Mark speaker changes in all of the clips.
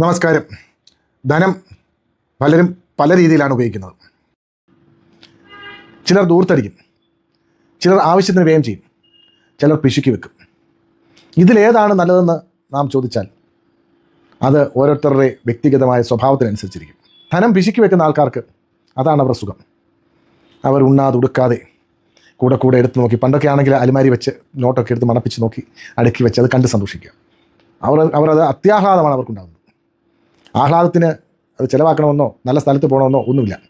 Speaker 1: നമസ്കാരം. ധനം പലരും പല രീതിയിലാണ് ഉപയോഗിക്കുന്നത്. ചിലർ ദൂർത്തടിക്കും. ചിലർ ആവശ്യത്തിന് വ്യയം ചെയ്യും. ചിലർ പിശുക്കി വെക്കും. ഇതിലേതാണ് നല്ലതെന്ന് നാം ചോദിച്ചാൽ അത് ഓരോരുത്തരുടെ വ്യക്തിഗതമായ സ്വഭാവത്തിനനുസരിച്ചിരിക്കും. ധനം പിശുക്കി വെക്കുന്ന ആൾക്കാർക്ക് അതാണ് അവരുടെ സുഖം. അവർ ഉണ്ണാതെ ഉടുക്കാതെ കൂടെ കൂടെ എടുത്ത് നോക്കി. പണ്ടൊക്കെ ആണെങ്കിൽ അലുമാരി വെച്ച് നോട്ടൊക്കെ എടുത്ത് മണപ്പിച്ച് നോക്കി അടുക്കി വെച്ച് അത് കണ്ട് സന്തോഷിക്കുക. അവർ അവരത് അത്യാഹ്ലാദമാണ് അവർക്കുണ്ടാകുന്നത് ആഹ്ലാദത്തിന് അത് ചിലവാക്കണമെന്നോ നല്ല സ്ഥലത്ത് പോകണമെന്നോ ഒന്നുമില്ല.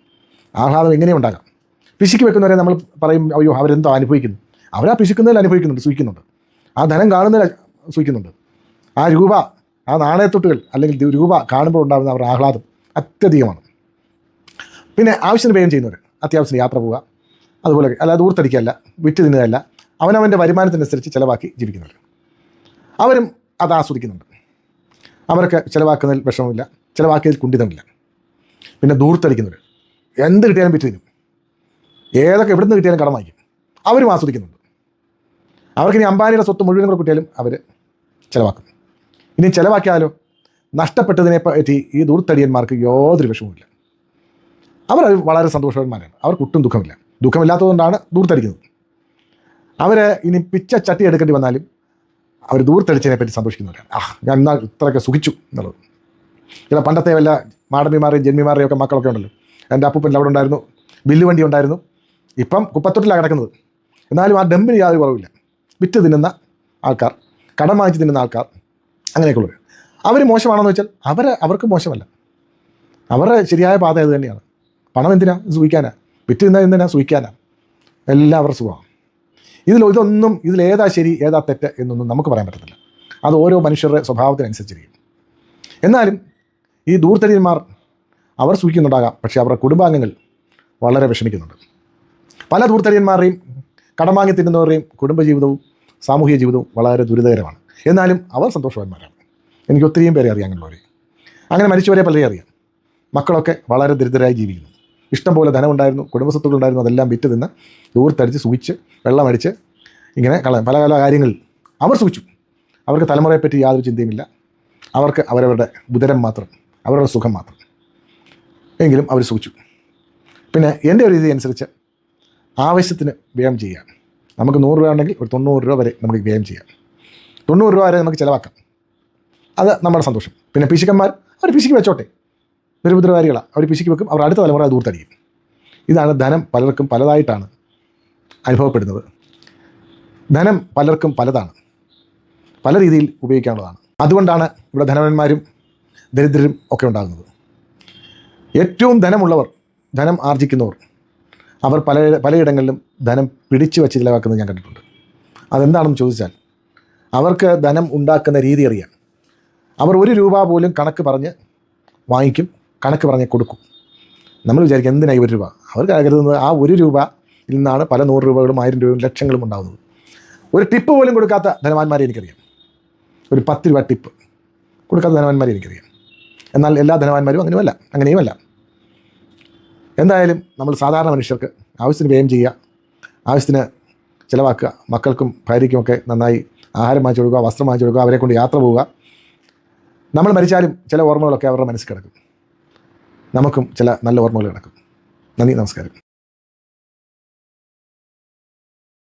Speaker 1: ആഹ്ലാദം എങ്ങനെ ഉണ്ടാകാം. പിശുക്കി വെക്കുന്നവരെ നമ്മൾ പറയും അയ്യോ അവരെന്തോ അനുഭവിക്കുന്നു. അവരാ പിശുക്കുന്നതിൽ അനുഭവിക്കുന്നുണ്ട് സൂഹിക്കുന്നുണ്ട് ആ ധനം കാണുന്നതിൽ സൂഹിക്കുന്നുണ്ട് ആ രൂപ ആ നാണയത്തൊട്ടുകൾ അല്ലെങ്കിൽ രൂപ കാണുമ്പോൾ ഉണ്ടാകുന്ന അവരുടെ ആഹ്ലാദം അത്യധികമാണ്. പിന്നെ ആവശ്യത്തിന് വേഗം ചെയ്യുന്നവർ അത്യാവശ്യത്തിന് യാത്ര പോവുക അതുപോലെ അല്ലാതെ ഊർത്തടിക്കല്ല വിറ്റ് തിന്നുകയല്ല അവനവന്റെ വരുമാനത്തിനനുസരിച്ച് ചിലവാക്കി ജീവിക്കുന്നവർ. അവരും അത് ആസ്വദിക്കുന്നുണ്ട്. അവർക്ക് ചിലവാക്കുന്നതിൽ വിഷമമില്ല. ചിലവാക്കിയതിൽ കുണ്ഠിതമില്ല. പിന്നെ ദൂർത്തടിക്കുന്നവർ എന്ത് കിട്ടിയാലും പറ്റുന്നു ഏതൊക്കെ എവിടെ നിന്ന് കിട്ടിയാലും കടം അവരും ആസ്വദിക്കുന്നുണ്ട്. അവർക്കിനി അമ്പാനിയുടെ സ്വത്ത് മുഴുവൻ കൂടെ കിട്ടിയാലും അവർ ചിലവാക്കും. ഇനി ചിലവാക്കിയാലോ? നഷ്ടപ്പെട്ടതിനെ പറ്റി ഈ ദൂർത്തടിയന്മാർക്ക് യാതൊരു വിഷമവുമില്ല. അവർ വളരെ സന്തോഷവന്മാരാണ്. അവർക്ക് ഒട്ടും ദുഃഖമില്ല. ദുഃഖമില്ലാത്തതുകൊണ്ടാണ് ദൂർത്തടിക്കുന്നത് അവർ ഇനി പിച്ച ചട്ടി എടുക്കേണ്ടി വന്നാലും അവർ ദൂർത്തടിച്ചതിനെ പറ്റി സന്തോഷിക്കുന്നവരാണ്. ആ ഞാൻ എന്നാൽ ഇത്രയൊക്കെ സുഖിച്ചു എന്നുള്ളത്. ചില പണ്ടത്തെ വല്ല മാടമ്പിമാരെയും ജന്മിമാരെയും ഒക്കെ മക്കളൊക്കെ ഉണ്ടല്ലോ. എന്റെ അപ്പൂപ്പൻ അവിടെ ഉണ്ടായിരുന്നു ബില്ല് വണ്ടി ഉണ്ടായിരുന്നു. ഇപ്പം കുപ്പത്തൊട്ടിലാണ് കിടക്കുന്നത്. എന്നാലും ആ ഡമ്പിന് യാതൊരു കുറവില്ല. വിറ്റ് തിന്നുന്ന ആൾക്കാർ കടം വാങ്ങിച്ച് തിന്നുന്ന ആൾക്കാർ അങ്ങനെയൊക്കെയുള്ളവർ അവർ മോശമാണെന്ന് വെച്ചാൽ അവർ അവർക്ക് മോശമല്ല. അവരുടെ ശരിയായ പാത അത് തന്നെയാണ്. പണം എന്തിനാ? സൂഹിക്കാനാ വിറ്റ് തിന്നാൽ എന്തിനാ? സൂഹിക്കാനാ എല്ലാവരുടെ സുഖമാണ്. ഇതിൽ ഇതൊന്നും ഇതിലേതാ ശരി ഏതാ തെറ്റ് എന്നൊന്നും നമുക്ക് പറയാൻ പറ്റത്തില്ല. അത് ഓരോ മനുഷ്യരുടെ സ്വഭാവത്തിനനുസരിച്ചിരിക്കും. എന്നാലും ഈ ദൂർത്തടിയന്മാർ അവർ സൂക്ഷിക്കുന്നുണ്ടാകാം പക്ഷേ അവരുടെ കുടുംബാംഗങ്ങൾ വളരെ വിഷമിക്കുന്നുണ്ട്. പല ദൂർത്തടിയന്മാരുടെയും കടം വാങ്ങി തിന്നുന്നവരുടെയും കുടുംബജീവിതവും സാമൂഹിക ജീവിതവും വളരെ ദുരിതകരമാണ്. എന്നാലും അവർ സന്തോഷവാന്മാരാണ്. എനിക്ക് ഒത്തിരിയും പേരെ അറിയാം അങ്ങനെയുള്ളവരെ. അങ്ങനെ മരിച്ചവരെ പലരെ അറിയാം. മക്കളൊക്കെ വളരെ ദരിദ്രരായി ജീവിക്കുന്നു. ഇഷ്ടംപോലെ ധനമുണ്ടായിരുന്നു കുടുംബസ്വത്തുക്കളുണ്ടായിരുന്നു അതെല്ലാം വിറ്റ് തിന്ന് ദൂർത്തടിച്ച് സൂക്ഷിച്ച് വെള്ളമടിച്ച് ഇങ്ങനെ കള പല പല കാര്യങ്ങളിൽ അവർ സൂക്ഷിച്ചു അവർക്ക് തലമുറയെപ്പറ്റി യാതൊരു ചിന്തയുമില്ല. അവർക്ക് അവരവരുടെ ഉദരം മാത്രം അവരുടെ സുഖം മാത്രം. എങ്കിലും അവർ സൂക്ഷിച്ചു പിന്നെ എന്റെ ഒരു രീതി അനുസരിച്ച് ആവശ്യത്തിന് വ്യയം ചെയ്യാം. നമുക്ക് നൂറ് രൂപ ഉണ്ടെങ്കിൽ ഒരു തൊണ്ണൂറ് രൂപ വരെ നമുക്ക് വ്യയം ചെയ്യാം. തൊണ്ണൂറ് രൂപ വരെ നമുക്ക് ചിലവാക്കാം. അത് നമ്മുടെ സന്തോഷം. പിന്നെ പിശുക്കന്മാർ അവർ പിശുക്കി വെച്ചോട്ടെ. ദുരിദ്രകാരികളാണ് അവർ പിശുക്കി വെക്കും അവർ അടുത്ത തലമുറ ദൂർത്തടിക്കും. ഇതാണ് ധനം പലർക്കും പലതായിട്ടാണ് അനുഭവപ്പെടുന്നത്. ധനം പലർക്കും പലതാണ്. പല രീതിയിൽ ഉപയോഗിക്കാനുള്ളതാണ് അതുകൊണ്ടാണ് ഇവിടെ ധനവന്മാരും ദരിദ്രരും ഒക്കെ ഉണ്ടാകുന്നത്. ഏറ്റവും ധനമുള്ളവർ ധനം ആർജിക്കുന്നവർ അവർ പല പലയിടങ്ങളിലും ധനം പിടിച്ചു വെച്ച് ചിലവാക്കുന്നത് ഞാൻ കണ്ടിട്ടുണ്ട്. അതെന്താണെന്ന് ചോദിച്ചാൽ അവർക്ക് ധനം ഉണ്ടാക്കുന്ന രീതി അറിയാം. അവർ ഒരു രൂപ പോലും കണക്ക് പറഞ്ഞ് വാങ്ങിക്കും കണക്ക് പറഞ്ഞ് കൊടുക്കും. നമ്മൾ വിചാരിക്കും എന്തിനായി ഒരു രൂപ? അവർ കരുതുന്നത് ആ ഒരു രൂപ നിന്നാണ് പല നൂറ് രൂപകളും ആയിരം രൂപയും ലക്ഷങ്ങളും ഉണ്ടാകുന്നത് ഒരു ടിപ്പ് പോലും കൊടുക്കാത്ത ധനവാന്മാരെ എനിക്കറിയാം. ഒരു പത്ത് രൂപ ടിപ്പ് കൊടുക്കാത്ത ധനവാന്മാരെ എനിക്കറിയാം. എന്നാൽ എല്ലാ ധനവാന്മാരും അങ്ങനെയുമല്ല അങ്ങനെയുമല്ല എന്തായാലും നമ്മൾ സാധാരണ മനുഷ്യർക്ക് ആവശ്യത്തിന് വ്യയം ചെയ്യുക ആവശ്യത്തിന് ചിലവാക്കുക മക്കൾക്കും ഭാര്യയ്ക്കുമൊക്കെ നന്നായി ആഹാരം വാങ്ങിച്ചു കൊടുക്കുക വസ്ത്രം വാങ്ങിച്ചു കൊടുക്കുക അവരെ കൊണ്ട് യാത്ര പോവുക. നമ്മൾ മരിച്ചാലും ചില ഓർമ്മകളൊക്കെ അവരുടെ മനസ്സിൽ കിടക്കും. നമുക്കും ചില നല്ല ഓർമ്മകൾ കിടക്കും. നന്ദി നമസ്കാരം.